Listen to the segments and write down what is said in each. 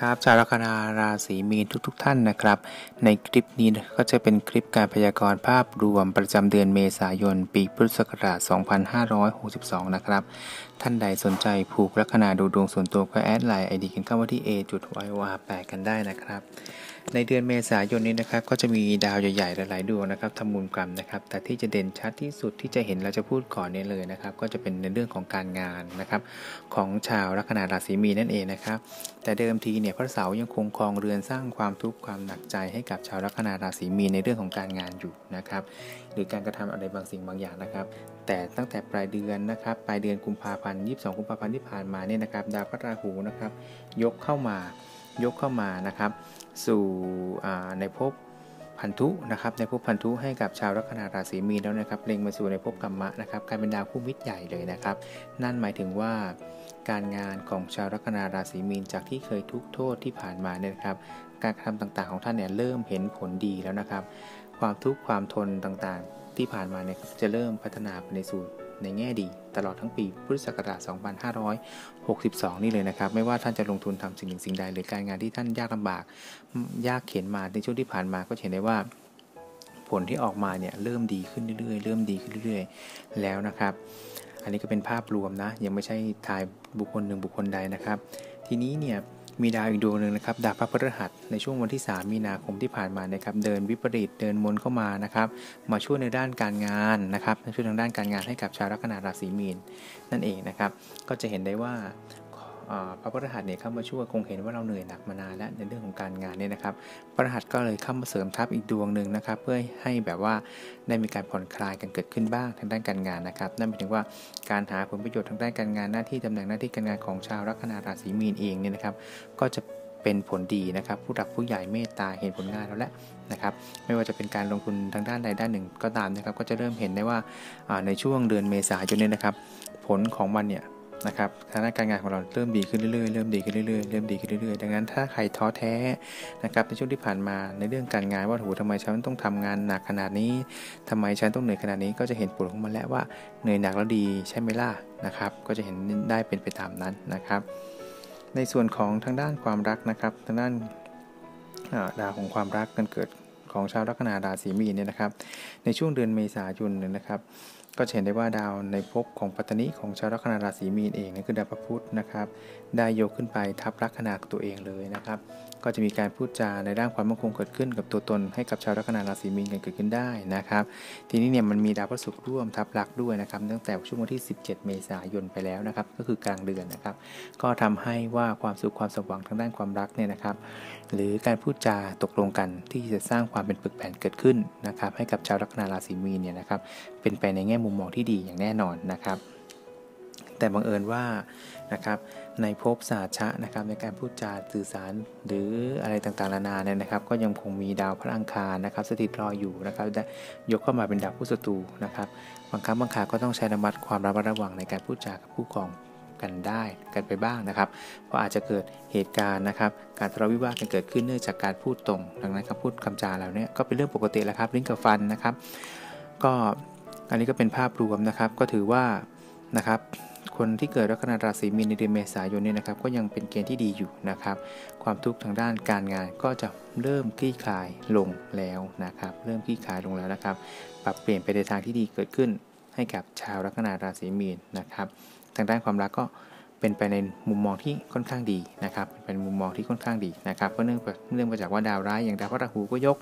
ครับชาวลัคนาราศีมีนทุกๆทท่านนะครับ ในคลิปนี้ก็จะเป็นคลิปการพยากรณ์ภาพรวมประจำเดือนเมษายน ปีพุทธศักราช 2562 นะครับ ท่านใดสนใจผูกลัคนาดูดวงส่วนตัวก็แอดไลน์ไอดีกันเข้ามาที่ a.yr8 กันได้นะครับ ในเดือนเมษายนนี้นะครับก็จะมีดาวใหญ่ๆหลายๆดวงนะครับทำมุมกรรมนะครับ แต่ที่จะเด่นชัดที่สุดที่จะเห็นเราจะพูดก่อนนี้เลยนะครับ ก็จะเป็นในเรื่องของการงานนะครับ ของชาวลัคนาราศีมีนั่นเองนะครับ แต่เดิมทีเนี่ยพระเสาร์ยังคงครองเรือนสร้างความทุกข์ความหนักใจให้กับชาวลัคนาราศีมีในเรื่องของการงานอยู่นะครับ หรือการกระทำอะไรบางสิ่งบางอย่างนะครับ แต่ตั้งแต่ปลายเดือนนะครับปลายเดือนกุมภาพันธ์22กุมภาพันธ์ที่ผ่านมาเนี่ยนะครับ ดาวพระราหูนะครับ ยกเข้ามา ยกเข้ามานะครับ สู่ในภพพันธุนะครับในภพพันธุให้กับชาวลัคนาราศีมีนแล้วนะครับเล็งมาสู่ในภพกรรมะนะครับกลายเป็นดาวผู้มิตรใหญ่เลยนะครับ นั่นหมายถึงว่าการงานของชาวลัคนาราศีมีนจากที่เคยทุกโทษที่ผ่านมาเนี่ยครับ การทำต่างๆของท่านเนี่ยเริ่มเห็นผลดีแล้วนะครับ ความทุกข์ความทนต่างๆที่ผ่านมาเนี่ยจะเริ่มพัฒนาไปในสู่ ในแง่ดี ตลอดทั้งปีพุทธศักราช 2562 นี่เลยนะครับ ไม่ว่าท่านจะลงทุนทำสิ่งหนึ่งสิ่งใด หรือการงานที่ท่านยากลำบาก ยากเข็นมาในช่วงที่ผ่านมาก็เห็นได้ว่า ผลที่ออกมาเนี่ยเริ่มดีขึ้นเรื่อยๆ เริ่มดีขึ้นเรื่อยๆ แล้วนะครับ อันนี้ก็เป็นภาพรวมนะ ยังไม่ใช่ทายบุคคลหนึ่งบุคคลใดนะครับ ทีนี้เนี่ย มีดาวอีกดวงหนึ่งนะครับดาวพระพฤหัสในช่วงวันที่ 3 มีนาคมที่ผ่านมานะครับเดินวิปริตเดินมนเข้ามานะครับมาช่วยในด้านการงานนะครับช่วยทางด้านการงานให้กับชาวลัคนาราศีมีนนั่นเองนะครับก็จะเห็นได้ว่า พระพฤหัสเนี่ยเข้ามาช่วยคงเห็นว่าเราเหนื่อยหนักมานานแล้วในเรื่องของการงานเนี่ยนะครับพระรหัสก็เลยเข้ามาเสริมทัพอีกดวงหนึ่งนะครับ เพื่อให้แบบว่าได้มีการผ่อนคลายกันเกิดขึ้นบ้างทางด้านการงานนะครับ นั่นหมายถึงว่าการหาผลประโยชน์ทางด้านการงานหน้าที่ตำแหน่งหน้าที่การงานของชาวลัคนาราศีมีนเองเนี่ยนะครับ ก็จะเป็นผลดีนะครับ ผู้หลักผู้ใหญ่เมตตาเห็นผลงานแล้วแหละนะครับไม่ว่าจะเป็นการลงทุนทางด้านใดด้านหนึ่งก็ตามนะครับ ก็จะเริ่มเห็นได้ว่าในช่วงเดือนเมษายนนี้นะครับ ผลของมันเนี่ย นะครับทางด้านการงานของเราเริ่มดีขึ้นเรื่อยๆ เริ่มดีขึ้นเรื่อยๆ เริ่มดีขึ้นเรื่อยๆ ดังนั้นถ้าใครท้อแท้นะครับในช่วงที่ผ่านมาในเรื่องการงานว่าโหทำไมฉันต้องทำงานหนักขนาดนี้ทำไมฉันต้องเหนื่อยขนาดนี้ก็จะเห็นผลของมันแล้วว่าเหนื่อยหนักแล้วดีใช่ไหมล่ะนะครับ ก็จะเห็นได้เป็นไปตามนั้นนะครับ ในส่วนของทางด้านความรักนะครับ ทางด้านดาวของความรักกันเกิด ของชาวลัคนาราศีมีนเนี่ยนะครับ ในช่วงเดือนเมษายนเนี่ยนะครับ ก็เห็นได้ว่าดาวในภพของปัตตานีของชาวลัคนาราศีมีนเองนั่นคือดาวพระพุธนะครับ ได้ยกขึ้นไปทับลัคนาตัวเองเลยนะครับ ก็จะมีการพูดจาในด้านความมั่นคงเกิดขึ้นกับตัวตนให้กับชาวลัคนาราศีมีนกันเกิดขึ้นได้นะครับ ทีนี้เนี่ยมันมีดาวพระศุกร์ร่วมทับลักด้วยนะครับ ตั้งแต่ช่วงวันที่ 17 เมษายนไปแล้วนะครับ ก็คือกลางเดือนนะครับ ก็ทำให้ว่าความสุขความสว่างทางด้านความรักเนี่ยนะครับ หรือการพูดจาตกลงกันที่จะสร้างความเป็นปึกแผ่นเกิดขึ้นนะครับให้กับชาวลัคนาราศีมีนเนี่ยนะครับเป็นไปในแง่มุมมองที่ดีอย่างแน่นอนนะครับ แต่บังเอิญว่านะครับในภพศาชะนะครับในการพูดจาสื่อสารหรืออะไรต่างๆนานาเนี่ยนะครับ ก็ยังคงมีดาวพระอังคารนะครับ สถิตรออยู่นะครับยกเข้ามาเป็นดาวผู้ศัตรูนะครับบางครั้งบางคราก็ต้องใช้ระมัดความระมัดระวังในการพูดจากับผู้กอง กันได้กันไปบ้างนะครับ เพราะอาจจะเกิดเหตุการณ์นะครับ การทะเลาะวิวาทกันเกิดขึ้นเนื่องจากการพูดตรง ดังนั้นคำพูดคำจาเหล่านี้ก็เป็นเรื่องปกติแหละครับลิ้นกับฟันนะครับ ก็อันนี้ก็เป็นภาพรวมนะครับ ก็ถือว่านะครับคนที่เกิดลัคนาราศีมีนในเดือนเมษายนเนี้นะครับก็ยังเป็นเกณฑ์ที่ดีอยู่นะครับ ความทุกข์ทางด้านการงานก็จะเริ่มคลี่คลายลงแล้วนะครับ เริ่มคลี่คลายลงแล้วนะครับ ปรับเปลี่ยนไปในทางที่ดีเกิดขึ้นให้กับชาวลัคนาราศีมีนนะครับ ทางด้านความรักก็เป็นไปในมุมมองที่ค่อนข้างดีนะครับ เป็นมุมมองที่ค่อนข้างดีนะครับ เพราะเนื่องเนื่องมาจากว่าดาวร้ายอย่างดาวพระราหูก็ยก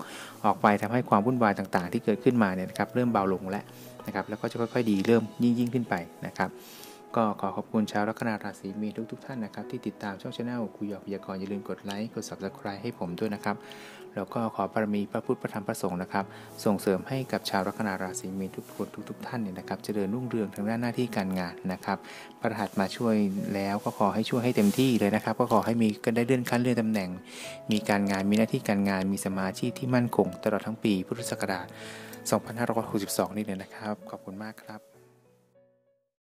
ออกไปทำให้ความวุ่นวายต่างๆ ที่เกิดขึ้นมาเนี่ยนะครับเริ่มเบาลงแล้วนะครับ แล้วก็จะค่อยๆดีเริ่มยิ่งยิ่งขึ้นไปนะครับ ก็ขอขอบคุณชาวลัคนาราศีมีนทุกๆท่านนะครับ ที่ติดตามช่องชาแนลคุยหยอกพยากรณ์อย่าลืมกดไลค์กด subscribe ให้ผมด้วยนะครับ แล้วก็ขอบารมีพระพุทธพระธรรมพระสงฆ์นะครับ ส่งเสริมให้กับชาวลัคนาราศีมีนทุกคนทุกๆท่านเนี่ยนะครับจเจริญรุ่งเรืองทางด้านหน้าที่การงานนะครับพระหัตมาช่วยแล้วก็ขอให้ช่วยให้เต็มที่เลยนะครับ ก็ขอให้มีกันได้เลื่อนขั้นเลื่อนตำแหน่ง มีการงานมีหน้าที่การงานมีสมาธิที่มั่นคง ตลอดทั้งปีพุทธศักราช 2562 นี่เลยนะครับ ขอบคุณมากครับ